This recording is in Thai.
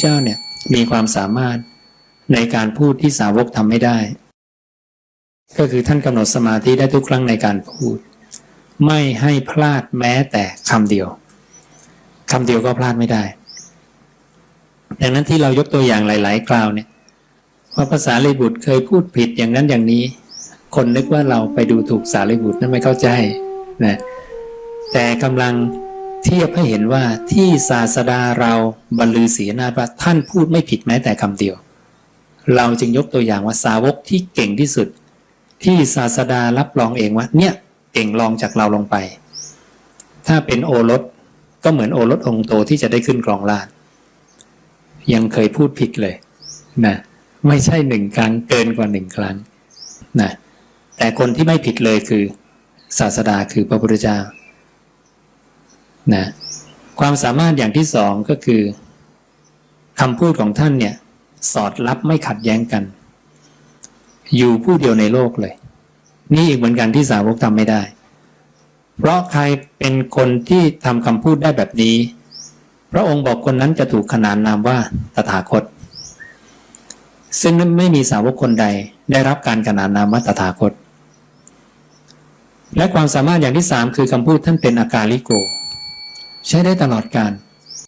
เจ้าเนี่ยมีความสามารถในการพูดที่สาวกทำไม่ได้ ก็คือท่านกำหนดสมาธิได้ทุกครั้งในการพูด ไม่ให้พลาดแม้แต่คำเดียวคำเดียวก็พลาดไม่ได้ ดังนั้นที่เรายกตัวอย่างหลาย ๆ คราวเนี่ยว่าภาษาลิบุตรเคยพูดผิดอย่างนั้นอย่างนี้ คนนึกว่าเราไปดูถูกสารีบุตรนั่นไม่เข้าใจนะแต่กำลัง เทียบให้เห็นว่าที่ศาสดาเราบรรลือศีนาถว่าท่านพูดไม่ผิดแม้แต่คำเดียว เราจึงยกตัวอย่างว่าสาวกที่เก่งที่สุด ที่ศาสดารับรองเองว่าเนี่ยเก่งรองจากเราลงไป ถ้าเป็นโอรสก็เหมือนโอรสองค์โตที่จะได้ขึ้นครองราชยังเคยพูดผิดเลยนะไม่ใช่หนึ่งครั้งเกินกว่าหนึ่งครั้งนะแต่คนที่ไม่ผิดเลยคือ ศาสดาคือพระพุทธเจ้า นะความสามารถอย่างที่สองก็คือคำพูดของท่านเนี่ยสอดรับไม่ขัดแย้งกัน อยู่ผู้เดียวในโลกเลย นี่อีกเหมือนกันที่สาวกทำไม่ได้ เพราะใครเป็นคนที่ทำคำพูดได้แบบนี้ พระองค์บอกคนนั้นจะถูกขนานนามว่าตถาคต ซึ่งไม่มีสาวกคนใดได้รับการขนานนามว่าตถาคต และความสามารถอย่างที่สามคือคำพูดท่านเป็นอาการลิโก ใช้ได้ตลอดการ